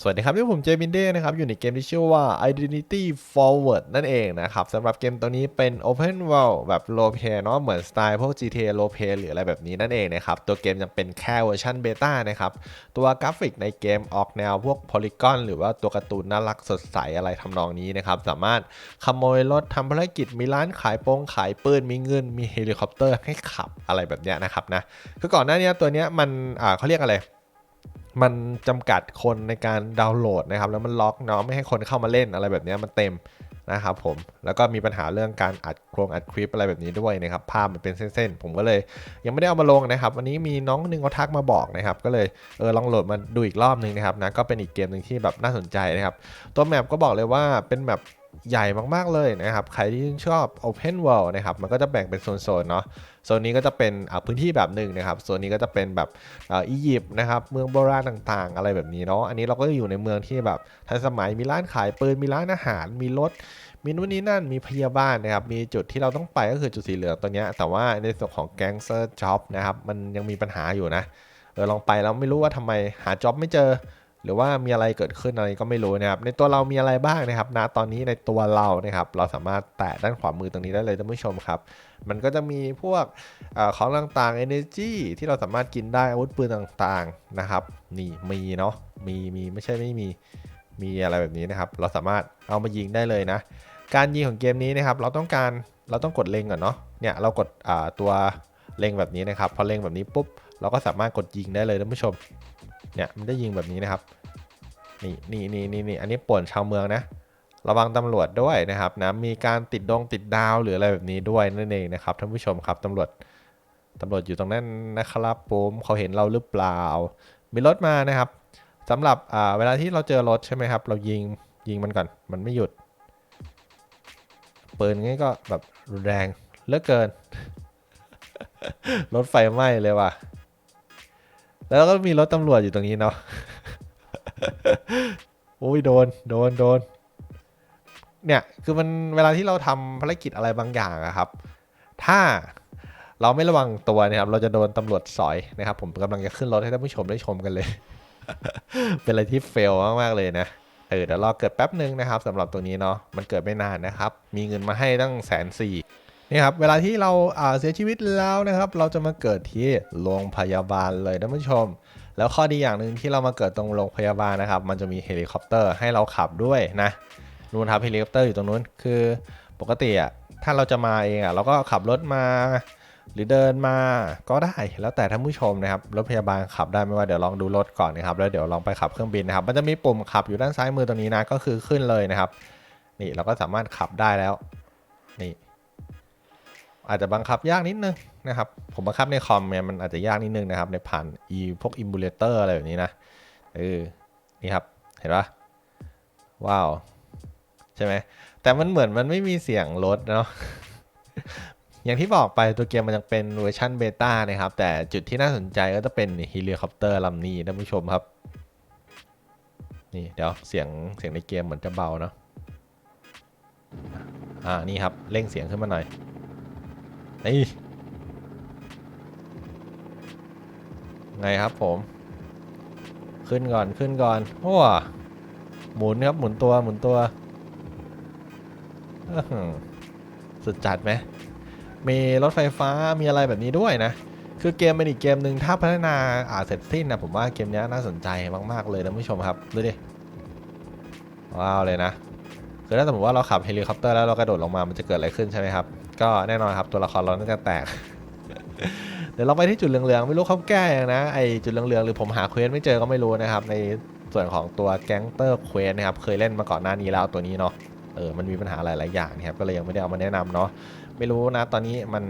สวัสดีครับที่ผมเจมินเด้นะครับอยู่ในเกมที่ชื่อว่า Identity Forward นั่นเองนะครับสำหรับเกมตัวนี้เป็น Open World แบบ Role Play เนาะเหมือนสไตล์พวก GTA Role Play หรืออะไรแบบนี้นั่นเองนะครับตัวเกมยังเป็นแค่เวอร์ชันเบต้านะครับตัวกราฟิกในเกมออกแนวพวก Polygon หรือว่าตัวการ์ตูนน่ารักสดใสอะไรทำนองนี้นะครับสามารถขโมยรถทำภารกิจมีร้านขายโปงขายปืนมีเงินมีเฮลิคอปเตอร์ให้ขับอะไรแบบเนี้ยนะครับนะคือก่อนหน้านี้ตัวเนี้ยมันเขาเรียกอะไร มันจำกัดคนในการดาวน์โหลดนะครับ แล้วมันล็อกเนาะไม่ให้คนเข้ามาเล่นอะไรแบบนี้มันเต็มนะครับผมแล้วก็มีปัญหาเรื่องการอัดโครงอัดคลิปอะไรแบบนี้ด้วยนะครับภาพมันเป็นเส้นๆ ผมก็เลยยังไม่ได้เอามาลงนะครับ วันนี้มีน้องนหนึงเขาทักมาบอกนะครับ ก็เลยเออลองโหลดมาดูอีกรอบนึงนะครับนะก็เป็นอีกเกมหนึ่งที่แบบน่าสนใจนะครับ ตัวแมปก็บอกเลยว่าเป็นแมป ใหญ่มากๆเลยนะครับ ใครที่ชอบ Open World นะครับ มันก็จะแบ่งเป็นโซนๆเนาะ โซนนี้ก็จะเป็นพื้นที่แบบหนึ่งนะครับ โซนนี้ก็จะเป็นแบบอียิปต์นะครับ เมืองโบราณต่างๆ อะไรแบบนี้เนาะ อันนี้เราก็อยู่ในเมืองที่แบบทันสมัย มีร้านขายปืน มีร้านอาหาร มีรถ มีนู่นนี่นั่น มีพยาบาลนะครับ มีจุดที่เราต้องไปก็คือจุดสีเหลืองตัวเนี้ยแต่ว่าในส่วนของแก๊งเซอร์จ็อบนะครับ มันยังมีปัญหาอยู่นะ เออลองไปแล้วไม่รู้ว่าทำไมหาจ็อบไม่เจอ หรือว่ามีอะไรเกิดขึ้นอะไรก็ไม่รู้นะครับ ในตัวเรามีอะไรบ้างนะครับณตอนนี้ในตัวเรานะครับ เราสามารถแตะด้านขวามือตรงนี้ได้เลยท่านผู้ชมครับ มันก็จะมีพวกอของต่างๆ energy ที่เราสามารถกินได้อาวุธปืนต่างๆนะครับ นี่มีเนาะมีมีไม่ใช่ไม่มีมีอะไรแบบนี้นะครับ เราสามารถเอามายิงได้เลยนะ การยิงของเกมนี้นะครับ เราต้องการเราต้องกดเล็งก่อนเนาะเนี่ยเรากดตัวเล็งแบบนี้นะครับ พอเล็งแบบนี้ปุ๊บเราก็สามารถกดยิงได้เลยท่านผู้ชม เนี่ยมันได้ยิงแบบนี้นะครับ นี่นี่นี่นี่นี่อันนี้ป่วนชาวเมืองนะ ระวังตำรวจด้วยนะครับนะมีการติดดงติดดาวหรืออะไรแบบนี้ด้วยนั่นเองนะครับท่านผู้ชมครับตำรวจตำรวจอยู่ตรงนั้นนะครับผมเขาเห็นเราหรือเปล่า มีรถมานะครับสำหรับอ่าเวลาที่เราเจอรถใช่ไหมครับ เรายิงยิงมันก่อนมันไม่หยุดปืนงี้ก็แบบรุนแรงเลือกเกิน รถไฟไหม้เลยว่ะ แล้วก็มีรถตำรวจอยู่ตรงนี้เนาะโอ้ยโดนโดนโดนเนี่ยคือมันเวลาที่เราทำภารกิจอะไรบางอย่างอะครับ ถ้าเราไม่ระวังตัวนะครับ เราจะโดนตำรวจสอยนะครับ ผมกำลังจะขึ้นรถให้ท่านผู้ชมได้ชมกันเลย เป็นอะไรที่เฟลมากๆเลยนะเออเดี๋ยวรอเกิดแป๊บหนึ่งนะครับสำหรับตัวนี้เนาะมันเกิดไม่นานนะครับ มีเงินมาให้ตั้งแสนสี่ นี่ครับเวลาที่เราเสียชีวิตแล้วนะครับ เราจะมาเกิดที่โรงพยาบาลเลยท่านผู้ชม แล้วข้อดีอย่างหนึ่งที่เรามาเกิดตรงโรงพยาบาลนะครับ มันจะมีเฮลิคอปเตอร์ให้เราขับด้วยนะนู่นครับเฮลิคอปเตอร์อยู่ตรงนู้นคือปกติอะถ้าเราจะมาเองอะเราก็ขับรถมา หรือเดินมาก็ได้แล้วแต่ท่านผู้ชมนะครับรถพยาบาลขับได้ไม่ว่าเดี๋ยวลองดูรถก่อนนะครับแล้วเดี๋ยวลองไปขับเครื่องบินนะครับ มันจะมีปุ่มขับอยู่ด้านซ้ายมือตรงนี้นะก็คือขึ้นเลยนะครับ นี่เราก็สามารถขับได้แล้วนี่ อาจจะบังคับยากนิดนึงนะครับ ผมบังคับในคอมเนี่ยมันอาจจะยากนิดนึงนะครับ ในผ่านอีพวกอิมบูเลเตอร์อะไรแบบนี้นะเออนี่ครับ เห็นปะว้าว ใช่ไหม แต่มันเหมือนมันไม่มีเสียงรถเนาะอย่างที่บอกไปตัวเกมมันยังเป็นเวอร์ชันเบต้านะครับ แต่จุดที่น่าสนใจก็จะเป็นเฮลิคอปเตอร์ลำนี้ท่านผู้ชมครับนี่เดี๋ยวเสียงเสียงในเกมเหมือนจะเบาเนาะอ่านี่ครับเร่งเสียงขึ้นมาหน่อย นี่ไงครับผม ขึ้นก่อนขึ้นก่อนโอ้หมุนครับหมุนตัวหมุนตัวสุดจัดไหมมีรถไฟฟ้ามีอะไรแบบนี้ด้วยนะ คือเกมเป็นอีกเกมหนึ่งถ้าพัฒนาอาเสร็จสิ้นนะผมว่าเกมนี้น่าสนใจมากๆเลยนะผู้ชมครับ ดูดิ ว้าวเลยนะ คือถ้าสมมติว่าเราขับเฮลิคอปเตอร์แล้วเรากระโดดลงมามันจะเกิดอะไรขึ้นใช่ไหมครับ ก็แน่นอนครับตัวละครเราน่าจะแตก เดี๋ยวเราไปที่จุดเหลืองๆไม่รู้เขาแก้ยังนะไอจุดเหลืองๆหรือผมหาเควสไม่เจอก็ไม่รู้นะครับ ในส่วนของตัวแก๊งเตอร์เควสนะครับเคยเล่นมาก่อนหน้านี้แล้วตัวนี้เนาะเออมันมีปัญหาหลายๆอย่างนะครับก็เลยยังไม่ได้เอามาแนะนำเนาะไม่รู้นะตอนนี้มัน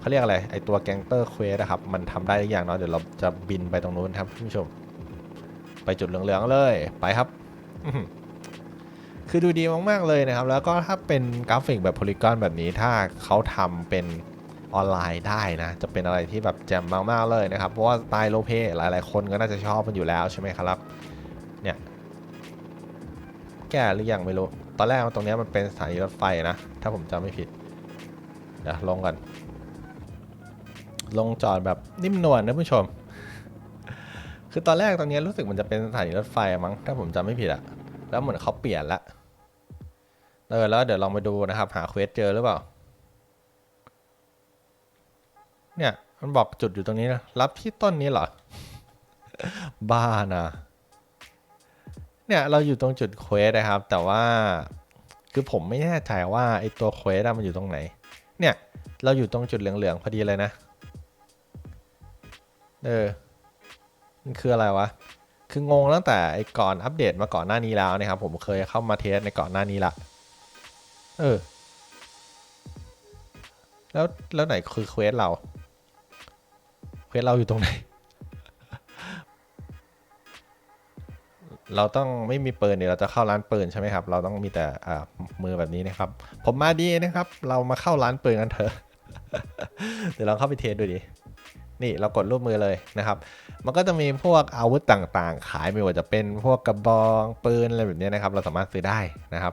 เขาเรียกอะไรไอตัวแก๊งเตอร์เควสนะครับมันทำได้หรือยังเนาะเดี๋ยวเราจะบินไปตรงนู้นครับท่านผู้ชม ไปจุดเหลืองๆเลยไปครับ คือดูดีมาก ๆ เลยนะครับ แล้วก็ถ้าเป็นกราฟิกแบบโพลีกอนแบบนี้ถ้าเขาทำเป็นออนไลน์ได้นะ จะเป็นอะไรที่แบบแจ่มมาก ๆ เลยนะครับ เพราะว่าสไตล์โลเปหลาย ๆ คนก็น่าจะชอบมันอยู่แล้วใช่ไหมครับ เนี่ย แก้หรือยังไม่รู้ ตอนแรกตรงนี้มันเป็นสถานีรถไฟนะ ถ้าผมจำไม่ผิด เดี๋ยวลงกัน ลงจอดแบบนิ่มนวลนะผู้ชม คือตอนแรกตรงนี้รู้สึกมันจะเป็นสถานีรถไฟมั้ง ถ้าผมจำไม่ผิดอะแล้วเหมือนเขาเปลี่ยนละ เออแล้วเดี๋ยวลองไปดูนะครับ หาเควสเจอหรือเปล่า เนี่ย มันบอกจุดอยู่ตรงนี้นะ รับที่ต้นนี้เหรอ บ้านะ เนี่ยเราอยู่ตรงจุดเควสนะครับ แต่ว่าคือผมไม่แน่ใจว่าไอตัวเควสมันอยู่ตรงไหน เนี่ย เราอยู่ตรงจุดเหลืองๆพอดีเลยนะ เออ มันคืออะไรวะคืองงตั้งแต่ไอ้ก่อนอัปเดตมาก่อนหน้านี้แล้วนะครับผมเคยเข้ามาเทสในก่อนหน้านี้ละ เออ แล้วแล้วไหนคือเควสเรา เควสเราอยู่ตรงไหน เราต้องไม่มีปืนเดี๋ยวเราจะเข้าร้านปืนใช่ไหมครับ เราต้องมีแต่อ่ามือแบบนี้นะครับ ผมมาดีนะครับ เรามาเข้าร้านปืนกันเถอะ เดี๋ยวเราเข้าไปเทสดูดินี่เรากดรูปมือเลยนะครับ มันก็จะมีพวกอาวุธต่างๆ ขายไม่ว่าจะเป็นพวกกระบองปืนอะไรแบบนี้นะครับ เราสามารถซื้อได้นะครับ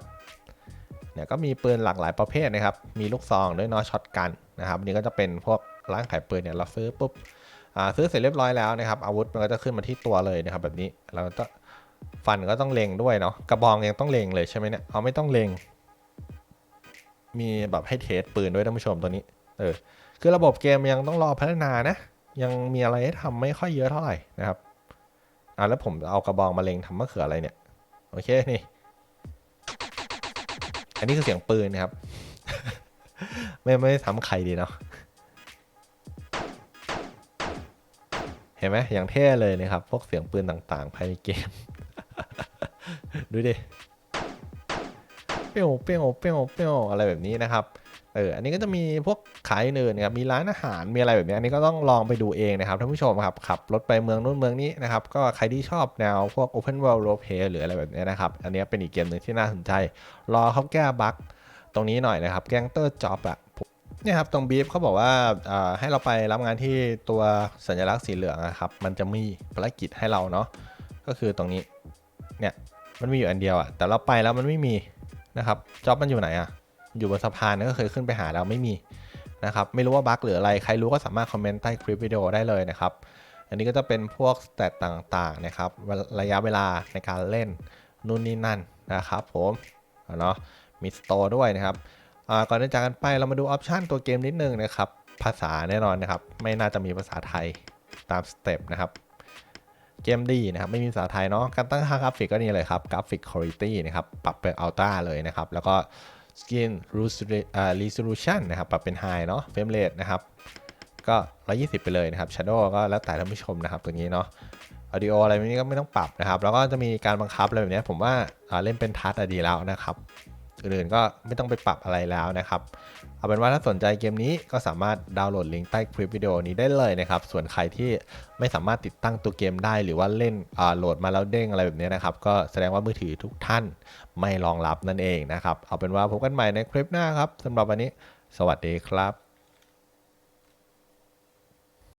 เนี่ยก็มีปืนหลากหลายประเภทนะครับ มีลูกซองด้วยนอช็อตกันนะครับอันนี่ก็จะเป็นพวกร้านขายปืนเนี่ยเราซื้อปุ๊บอ่าซื้อเสร็จเรียบร้อยแล้วนะครับ อาวุธมันก็จะขึ้นมาที่ตัวเลยนะครับ แบบนี้เราก็ฟันก็ต้องเล็งด้วยเนาะกระบองยังต้องเล็งเลยใช่ไหมเนี่ยเอาไม่ต้องเล็ง มีแบบให้เทสปืนด้วยท่านผู้ชมตัวนี้ เออคือระบบเกมยังต้องรอพัฒนานะ ยังมีอะไรให้ทำไม่ค่อยเยอะเท่าไหร่นะครับอ่าแล้วผมเอากระบองมาเล็งทำมะเขืออะไรเนี่ย โอเคนี่ อันนี้คือเสียงปืนนะครับ ไม่ไม่ได้ทำใครดีเนาะเห็นไหมอย่างเท่เลยนะครับ พวกเสียงปืนต่างๆ ภายในเกม ดูดิ เปี้ยวเปี้ยวเปี้ยวเปี้ยวอะไรแบบนี้นะครับเอออันนี้ก็จะมีพวกขายอื่นๆนครับมีร้านอาหารมีอะไรแบบนี้อันนี้ก็ต้องลองไปดูเองนะครับท่านผู้ชมครับขับรถไปเมืองนู้นเมืองนี้นะครับก็ใครที่ชอบแนวพวก Open World Role Play หรืออะไรแบบนี้นะครับอันนี้เป็นอีกเกมหนึ่งที่น่าสนใจ รอเขาแก้บั๊กตรงนี้หน่อยนะครับแกงเตอร์จ็อบอะเนี่ยครับตรงบีฟเขาบอกว่าให้เราไปรับงานที่ตัวสัญลักษณ์สีเหลืองนะครับมันจะมีภารกิจให้เราเนาะก็คือตรงนี้เนี่ยมันมีอยู่อันเดียวอะแต่เราไปแล้วมันไม่มี นะครับจ็อบมันอยู่ไหนอะอยู่บนสะพานก็เคยขึ้นไปหาแล้วไม่มีนะครับไม่รู้ว่าบั๊กหรืออะไรใครรู้ก็สามารถคอมเมนต์ใต้คลิปวิดีโอได้เลยนะครับอันนี้ก็จะเป็นพวกสเตตต่างๆนะครับระยะเวลาในการเล่นนู่นนี่นั่นนะครับผมเนาะมีสโตร์ด้วยนะครับก่อนที่จะจากกันไปเรามาดูออปชันตัวเกมนิดนึงนะครับภาษาแน่นอนนะครับไม่น่าจะมีภาษาไทยตามสเต็ปนะครับ เกมดีนะครับไม่มีภาษาไทยเนาะการตั้งค่ากราฟิกก็นี่เลยครับกราฟิกคุณภาพนะครับปรับเป็นอัลตร้าเลยนะครับแล้วก็ Skin Resolution นนะครับปรับเป็น High เนาะ Frame Rate นะครับก็ 120 ไปเลยนะครับ Shadow ก็แล้วแต่ท่านผู้ชมนะครับตัวนี้เนาะ Audio ออะไรแบบนี้ก็ไม่ต้องปรับนะครับ แล้วก็จะมีการบังคับอะไรแบบนี้ผมว่าอ่าเล่นเป็นทัชอะดีแล้วนะครับ อื่นๆก็ไม่ต้องไปปรับอะไรแล้วนะครับ เอาเป็นว่าถ้าสนใจเกมนี้ก็สามารถดาวน์โหลดลิงก์ใต้คลิปวิดีโอนี้ได้เลยนะครับ ส่วนใครที่ไม่สามารถติดตั้งตัวเกมได้หรือว่าเล่นโหลดมาแล้วเด้งอะไรแบบนี้นะครับ ก็แสดงว่ามือถือทุกท่านไม่รองรับนั่นเองนะครับ เอาเป็นว่าพบกันใหม่ในคลิปหน้าครับสำหรับวันนี้ สวัสดีครับ